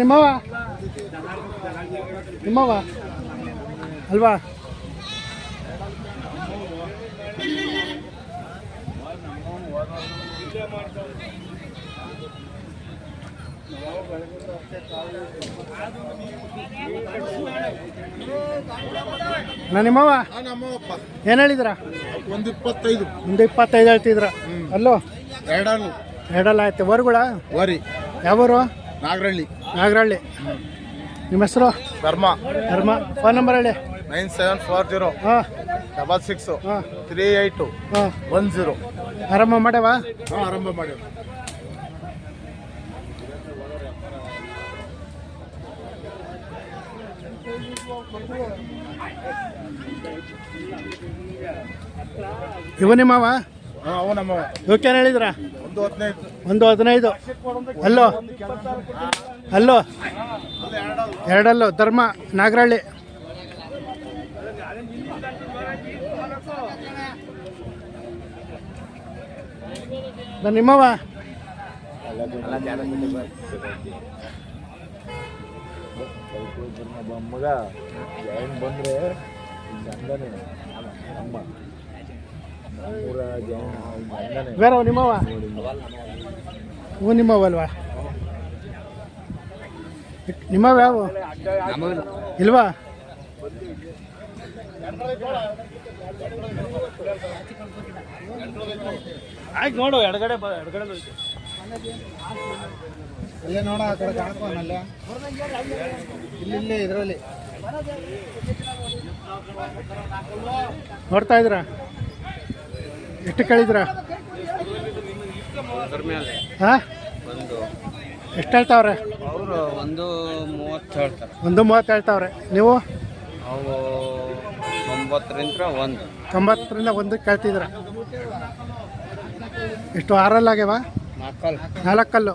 ನಿಮ್ಮವ ನಿಮ್ಮವ ಅಲ್ವಾ? ನಾನು ನಿಮ್ಮವ ಏನ್ ಏನು ಹೇಳಿದ್ರ? ಒಂದು ಇಪ್ಪತ್ತೈದು. ಒಂದು ಇಪ್ಪತ್ತೈದು ಹೇಳ್ತಿದ್ರ. ಅಲ್ಲೋ? ಎರಡಲ್ಲು ಎರಡಲ್ಲ ಆಯ್ತು ವರಿ. ಯಾವರು? ನಾಗರಳ್ಳಿ. ನಾಗರಹಳ್ಳಿ ನಿಮ್ಮ ಹೆಸರು? ಧರ್ಮ ಧರ್ಮ ಫೋನ್ ನಂಬರ್ ಹೇಳಿ. ನೈನ್ ಸೆವೆನ್ ಫೋರ್ ಜೀರೋ ಹಾಂ. ಡಬಲ್ ಸಿಕ್ಸ್ ಹಾಂ. ತ್ರೀ ಏಯ್ಟು ಹಾಂ. One zero. ಆರಂಭ ಮಾಡ್ಯಾವ? ಹಾಂ ಆರಂಭ ಮಾಡಿ ಇವ ನಮ್ಮ ಇವಕ್ಕೇನು ಹೇಳಿದ್ರ? ಒಂದು ಹದಿನೈದು. ಒಂದು ಹದಿನೈದು. ಅಲ್ಲೋ ಅಲ್ಲೋ ಎರಡಲ್ಲೋ ಧರ್ಮ ನಾಗರಹಳ್ಳಿ. ನಾನು ನಿಮ್ಮವ ಮಗ ಬಂದ್ರೆ ಬೇರೆ ನಿಮ್ಮವ ಹ್ಞೂ ನಿಮ್ಮವ ಅಲ್ವಾ ನಿಮ್ಮವ ಯಾವ ಇಲ್ವಾ ಆಯ್ತು ನೋಡು ಎಡಗಡೆ ಎಡಗಡೆ ಅಲ್ಲೇ ನೋಡ ಆ ಕಡೆ ಕಾಣಕೋನಲ್ಲ ಇಲ್ಲಿ ಇಲ್ಲೇ ಇದರಲ್ಲಿ. ನೋಡ್ತಾ ಇದ್ರ ಎಷ್ಟು ಕೇಳಿದ್ರ? ಹಾ? ಒಂದು. ಎಷ್ಟು ಹೇಳ್ತಾವ್ರೆ? ಅವರು ಒಂದು ಮೂವತ್ತು ಹೇಳ್ತಾರೆ. ಒಂದು ಮೂವತ್ತು ಹೇಳ್ತಾವ್ರೆ. ನೀವು? ಅವು ಒಂಬತ್ತರಿಂದ ಒಂದು. ತೊಂಬತ್ತರಿಂದ ಒಂದು ಕೇಳ್ತಿದ್ರ ಎಷ್ಟು ಆರಲ್ಲಿ ಆಗ್ಯವ? ನಾಲ್ಕಲ್ಲು.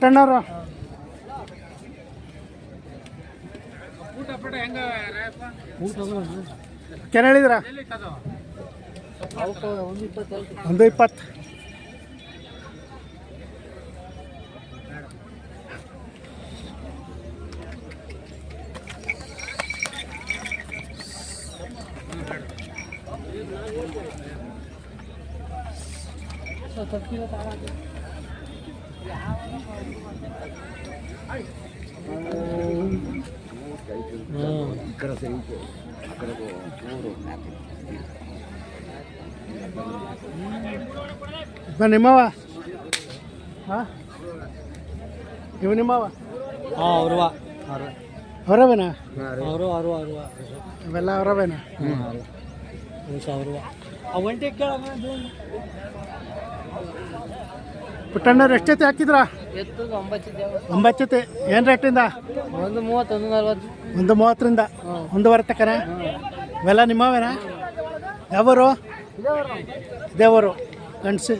ಪುಟ್ಟಣ್ಣವರು ಕೆನ ಹೇಳಿದ್ರ ಒಂದು ಇಪ್ಪತ್ತು. ಇವ ನಿಮ್ಮವ ಹಾಂ? ಇವು ನಿಮ್ಮವ ಹಾಂ ಅವರು ಅವರವೇನ ಅವರು ಅವರು ಅವರು ಇವೆಲ್ಲ ಅವರವೇನ ಅವರು ಆ ಒಂಟಿ ಕೇಳ ಪುಟ್ಟಣ್ಣವ್ರು ಎಷ್ಟು ಜೊತೆ ಹಾಕಿದ್ರ ಒಂಬತ್ತು ಜೊತೆ. ಏನು ರೇಟಿಂದ? ಒಂದು ಮೂವತ್ತೊಂದು ನಲ್ವತ್ತು. ಒಂದು ಮೂವತ್ತರಿಂದ ಒಂದುವರೆ ತಕ್ಕನ ಇವೆಲ್ಲ ನಿಮ್ಮವೇನ? ಯಾವರು? ದೇವರು ಗಂಡಸಿ.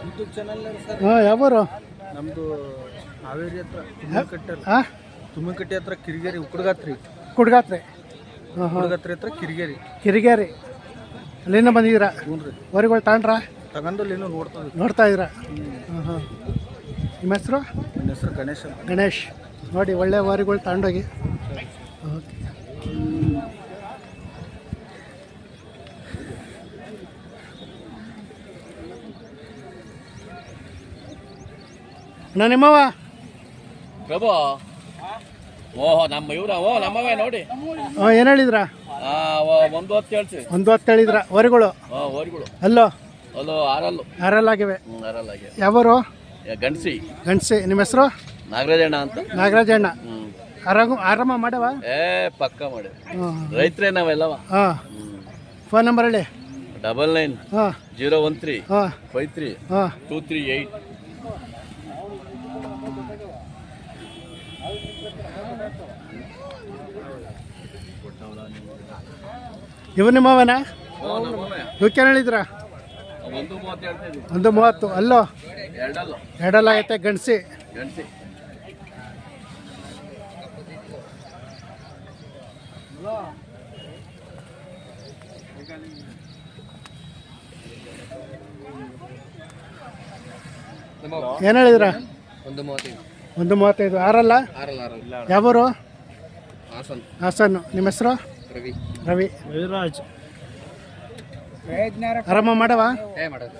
ಯೂಟ್ಯೂಬ್ ಚಾನಲ್ ಸರ್ ಹಾಂ ಯಾವರು? ನಮ್ಮದು ಹಾವೇರಿ ಹತ್ರ ತುಮ್ಮಕಟ್ಟೆ ಹಾಂ? ತುಮ್ಮಕಟ್ಟೆ ಹತ್ರ ಕಿರಿಗೇರಿ ಉಕ್ಕಡ್ಗಾತ್ರಿ ಕುಡ್ಗಾತ್ರೆ ಹಾಂ ಹಾಂ. ಹುಡುಗತ್ರ ಹತ್ರ ಕಿರಿಗೇರಿ. ಕಿರಿಗೇರಿ. ಅಲ್ಲಿಂದ ಬಂದಿದ್ದೀರಾ? ಹ್ಞೂ ರೀ ವರಿಗಳು ತಗೊಂಡ್ರಾ ತಗೊಂಡು ಏನೋ ನೋಡ್ತಾ ನೋಡ್ತಾ ಇದ್ದೀರಾ? ಹಾಂ ಹಾಂ. ನಿಮ್ಮ ಹೆಸರು? ನನ್ನ ಹೆಸರು ಗಣೇಶ ಗಣೇಶ್. ನೋಡಿ ಒಳ್ಳೆ ವಾರಿಗಳು ತಗೊಂಡೋಗಿ ಅಣ್ಣ ನಿಮ್ಮವ ಪ್ರಭು ಓಹೋ ನಮ್ಮ ಇವ್ರ ಓ ನಮ್ಮವೇ ನೋಡಿ ಏನು ಹೇಳಿದ್ರಾ? ಒಂದು ಹೊತ್ತು ಹೇಳ್ಸಿ ಒಂದು ಹೊತ್ತು ಹೇಳಿದ್ರ? ವರಿಗಳು ಹಾ ಓರಿಗಳು ಅಲ್ಲೋ? ಅಲ್ಲೋ ಆರಲ್ಲು. ಹ್ಮ್ ಆರಲ್ಲಾಗೆ ಯಾವರು? ಗಂಡಸಿ. ಗಂಡಸಿ. ನಿಮ್ಮ ಹೆಸರು? ನಾಗರಾಜಣ್ಣ ಅಂತ. ನಾಗರಾಜಣ್ಣ ಆರಾಮ ಆರಾಮ ಮಾಡವ? ಏ ಪಕ್ಕ ಮಾಡಿ. ರೈತರೇ ನಾವೆಲ್ಲವ? ಹಾಂ. ಫೋನ್ ನಂಬರ್ ಹೇಳಿ. ಡಬಲ್ ನೈನ್ ಹಾಂ. ಜೀರೋ ಒನ್ ತ್ರೀ ಹಾಂ. ಫೈವ್ ತ್ರೀ ಹಾಂ. ಟೂ ತ್ರೀ ಏಯ್ಟ್ ಇವು ನಿಮ್ಮವನ? ಇವಕ್ಕೆ ಹೇಳಿದ್ರ? ಒಂದು ಮೂವತ್ತು ಅಲ್ಲೋ? ಎರಡಲ್ಲ. ಐತೆ ಗಂಡಸಿ. ಏನ್ ಏನು ಹೇಳಿದ್ರ? ಒಂದು ಮೂವತ್ತೈದು. ಒಂದು ಮೂವತ್ತೈದು ಆರಲ್ಲ? ಆರಲ್ಲ ಆರಲ್ಲ. ಯಾವರು? ಹಾಸನ್. ಹಾಸನ್ನು ನಿಮ್ಮ ಹೆಸರು? ರವಿ. ರವಿ. ರವಿರಾಜ್. ಆರಾಮ ಮಾಡವಾ? ಏ ಮಾಡೋದು.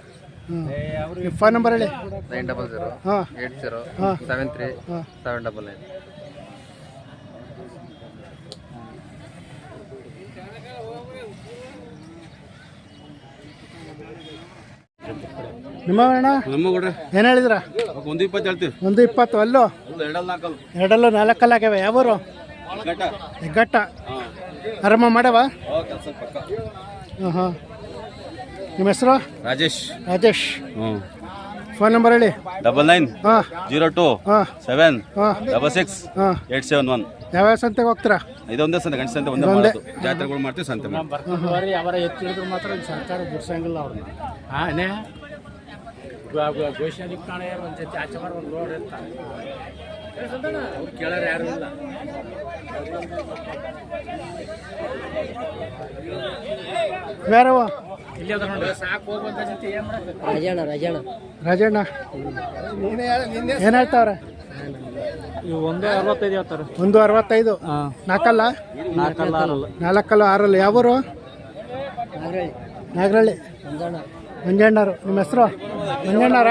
ಹ್ಞೂ ಫೋನ್ ನಂಬರ್ ಹೇಳಿ. ನೈನ್ ಡಬಲ್ ಜೀರೋ ಹಾಂ. ಏಟ್ ಜೀರೋ ಹಾಂ. ಸೆವೆನ್ ತ್ರೀ ಹಾಂ. Seven double nine. ನಮ್ಮ ಕೊಡ್ರಿ. ಏನು ಹೇಳಿದ್ರ? ಒಂದು ಇಪ್ಪತ್ತು ಹೇಳ್ತೀವಿ. ಒಂದು ಇಪ್ಪತ್ತು ಅಲ್ಲೋ? ಎರಡಲ್ಲ ನಾಲ್ಕಲ್ಲ. ಆಗ್ಯಾವೆ ಯಾವರು? ಗಂಟ ಹೆಗ್ಗಟ್ಟ ಆರಾಮ ಪಕ್ಕ ಹಾಂ ಹಾಂ ನಿಮ್ಮ ಹೆಸರು? ರಾಜೇಶ್. ರಾಜೇಶ್. ಹ್ಞೂ ಫೋನ್ ನಂಬರ್ ಹೇಳಿ. ಡಬಲ್ ನೈನ್ ಹಾಂ. ಜೀರೋ ಟು ಹಾಂ. ಸೆವೆನ್ ಹಾಂ. ಡಬಲ್ ಸಿಕ್ಸ್ ಹಾಂ. Eight seven one. ಯಾವ್ಯಾವ ಸಂತೆಗೆ ಹೋಗ್ತೀರಾ? ಇದೊಂದೇ ಸಂತೆ ಗಂಟೆ ಸಂತೆ ಒಂದೇ ಒಂದೇ ಮಾಡೋದು. ಜಾತ್ರೆಗಳು ಮಾಡ್ತೀವಿ ಸಂತೆ ಮಾಡ್ತೀವಿ. ಅವರ ಎತ್ತಿಡಿದ್ರು ಮಾತ್ರ ಸರ್ಕಾರ ಬಿಡ್ಸಂಗಿಲ್ಲ ಅವ್ರನ್ನ ಹಾಂ ಘೋಷಣೆ ಕಾಣ ಒಂದು ಜೊತೆ ಆಚೆ ಮಾಡಿ ಒಂದು ರೋಡ್ ಇರ್ತಾರೆ ಕೇಳೋರು ಯಾರು ಇಲ್ಲ. ಯಾರವ ಇಲ್ಲಿ ಅದ ನೋಡಿ ಸಾಕು ಹೋಗುವಂತ ಜೊತೆ ಏನು ಮಾಡಬೇಕು ರಾಜಣ್ಣ ರಾಜಣ್ಣ. ರಾಜಣ್ಣ. ಏನು ಹೇಳ್ತಾವ್ರೆ? ಒಂದು ಅರವತ್ತೈದು ಹೇಳ್ತಾರೆ. ಒಂದು ಅರವತ್ತೈದು? ನಾಲ್ಕಲ್ಲ? ನಾಲ್ಕಲ್ಲ ಆರಲ್ಲ. ನಾಲ್ಕಲ್ಲ ಆರಲ್ಲ. ಯಾವರು? ನಾಗರಳ್ಳಿ. ನಾಗರಳ್ಳಿ. ಮಂಜಣ್ಣ. ಮಂಜಣ್ಣರು. ನಿಮ್ಮ ಹೆಸರು? ಮಂಜಣ್ಣರ?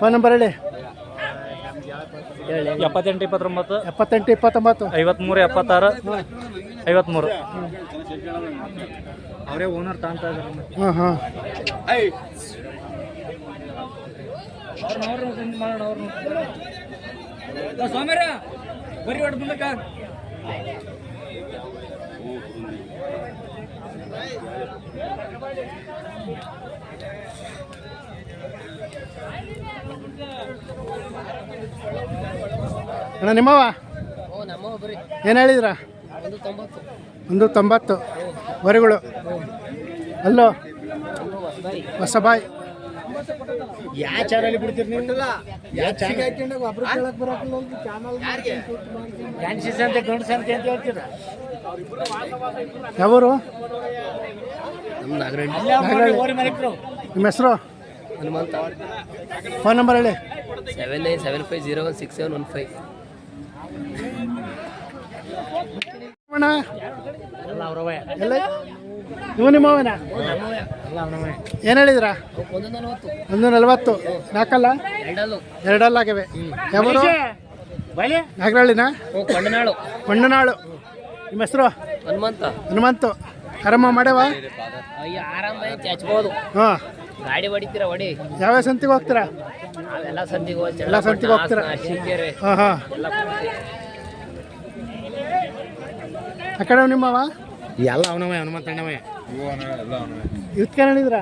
ಫೋನ್ ನಂಬರ್ ಹೇಳಿ. ಎಪ್ಪತ್ತೆಂಟು ಇಪ್ಪತ್ತೊಂಬತ್ತು. ಎಪ್ಪತ್ತೆಂಟು ಇಪ್ಪತ್ತೊಂಬತ್ತು. ಐವತ್ಮೂರು ಎಪ್ಪತ್ತಾರು. ಐವತ್ಮೂರು. ಅವರೇ ಓನರ್ ತಾಂತಾ ಇದ್ದಾರೆ. ಹಾಂ ಹಾಂ. ಸೋಮ್ಯಾರ ಬರೀ ಹೊಡ್ ಮುಂದಕ್ಕ. ಅಣ್ಣ ನಿಮ್ಮವ ಓ ನಮ್ಮ ಬರೀ ಏನು ಹೇಳಿದ್ರ? ಒಂದು ತೊಂಬತ್ತು. ವರೆಗಳು. ಅಲ್ಲೋ. ಹೊಸಬಾಯಿ. ಯಾವ ಚಾನಲ್ ಬಿಡ್ತೀರಿ ನೀವು? ಯಾವ ಚಾನಲ್ ಡ್ಯಾನ್ಸಿಸ್ ಅಂತ ಗಂಡ್ಸ್ ಅಂತ ಅಂತ ಹೇಳ್ತೀರ? ಯಾವರು. ನಿಮ್ಮ ಹೆಸರು? ಹನುಮಂತ. ಫೋನ್ ನಂಬರ್ ಹೇಳಿ. Seven nine seven five zero one six seven one five ಅಣ್ಣ? ಎಲ್ಲ ಎಲ್ಲ ಇವು ನಿಮ್ಮವನ ಎಲ್ಲ ಏನು ಹೇಳಿದ್ರ? ಒಂದು ನಲವತ್ತು. ನಾಲ್ಕಲ್ಲ? ಎರಡಲ್ಲು. ಎರಡಲ್ಲ ಆಗಿವೆ ಯಾವರು? ನಾಗರಳ್ಳಿನ ಕೊಂಡನಾಳು. ಕೊಂಡನಾಳು. ನಿಮ್ಮ ಹೆಸರು? ಹನುಮಂತ. ಹನುಮಂತ. ಆರಾಮ ಮಾಡ್ಯವ? ಅಯ್ಯ ಆರಾಮ ಹಚ್ಬೋದು ಹಾಂ. ಗಾಡಿ ಹೊಡಿತೀರ ಹೊಡಿ. ಯಾವ್ಯಾವ ಸಂತಿಗೆ ಹೋಗ್ತೀರಾ? ಅವೆಲ್ಲ ಸಂತಿಗೆ ಎಲ್ಲ ಸಂತಿಗೆ ಹೋಗ್ತೀರಾ? ಹಾಂ ಎಲ್ಲ. ಆ ಕಡೆ ನಿಮ್ಮವ ಎಲ್ಲ ಅವನವೇ ಹನುಮಂತ ಅಣ್ಣವೇ. ಇದಕ್ಕೆ ಹೇಳಿದ್ರ?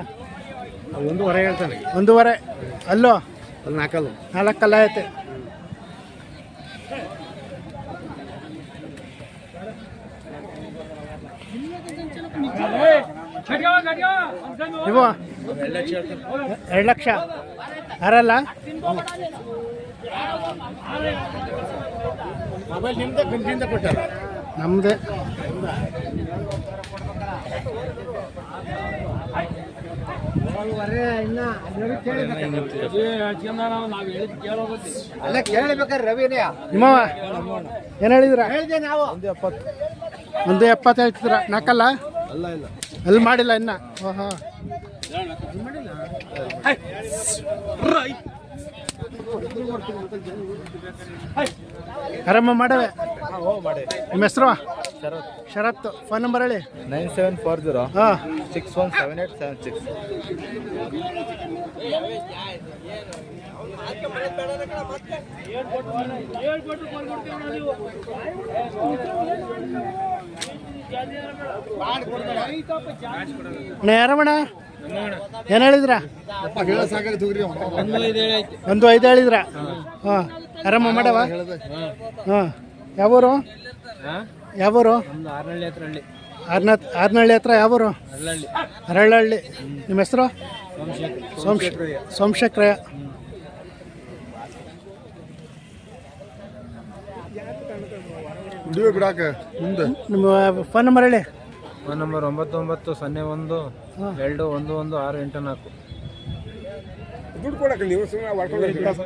ಒಂದೂವರೆ ಹೇಳ್ತಾನೆ. ಒಂದೂವರೆ. ಅಲ್ಲೋ? ಅಲ್ಲಿ ನಾಲ್ಕಲ್ಲು ನಾಲ್ಕಲ್ಲ ಐತೆ. ಇವು ಎರಡು ಲಕ್ಷ. ಯಾರಲ್ಲ? ಮೊಬೈಲ್ ನಿಮ್ದೆ ಕಂಪ್ನಿಯಿಂದ ಕೊಟ್ಟಾರ ನಮ್ಮದೇ ಅಲ್ಲ ಕೇಳಬೇಕಾರೆ ರವಿನೇ. ನಿಮ್ಮವ ಏನು ಹೇಳಿದ್ರ? ಹೇಳಿದೆ ನಾವು. ಒಂದು ಎಪ್ಪತ್ತು. ಒಂದು ಎಪ್ಪತ್ತು ಹೇಳ್ತಿದ್ರ? ನಾಲ್ಕಲ್ಲ ಅಲ್ಲ ಇಲ್ಲ. ಅಲ್ಲಿ ಮಾಡಿಲ್ಲ ಇನ್ನ? ಓಹೋ. ಆರಾಮ ಮಾಡವೆ? ಮಾಡಿ. ನಿಮ್ಮ ಹೆಸರು? ಶರತ್. ಶರತ್. ಫೋನ್ ನಂಬರ್ ಹೇಳಿ. ನೈನ್ ಸೆವೆನ್ ಫೋರ್ ಜೀರೋ ಹಾಂ. Six one seven eight seven six. ಅಣ್ಣ ಏನ್ ಏನು ಹೇಳಿದ್ರ? ಹೇಳ ಸಾಕಾಗಿ ತುಗ್ರಿ ಒಂದು ಐದು ಹೇಳಿದ್ರ? ಹಾಂ. ಆರಾಮ ಮಾಡವ? ಹಾಂ. ಯಾವೂರು? ಯಾವೂರು? ಆರ್ನ ಆರ್ನಹಳ್ಳಿ ಹತ್ರ ಯಾವೂರು? ಹರಳಹಳ್ಳಿ ನಿಮ್ಮ ಹೆಸರು? ಸೋಮಶೇಖರಯ್ಯ. ನಿಮ್ಮ ಫೋನ್ ನಂಬರ್ ಹೇಳಿ. ಫೋನ್ ನಂಬರ್ ಒಂಬತ್ತು ಒಂಬತ್ತು ಸೊನ್ನೆ ಒಂದು ಎರಡು ಒಂದು ಒಂದು ಆರು ಎಂಟು ನಾಲ್ಕು. ದುಡ್ಡು ಕೊಡಕ್ಕೆ ನೀವು ಸುಮ್ಮನೆ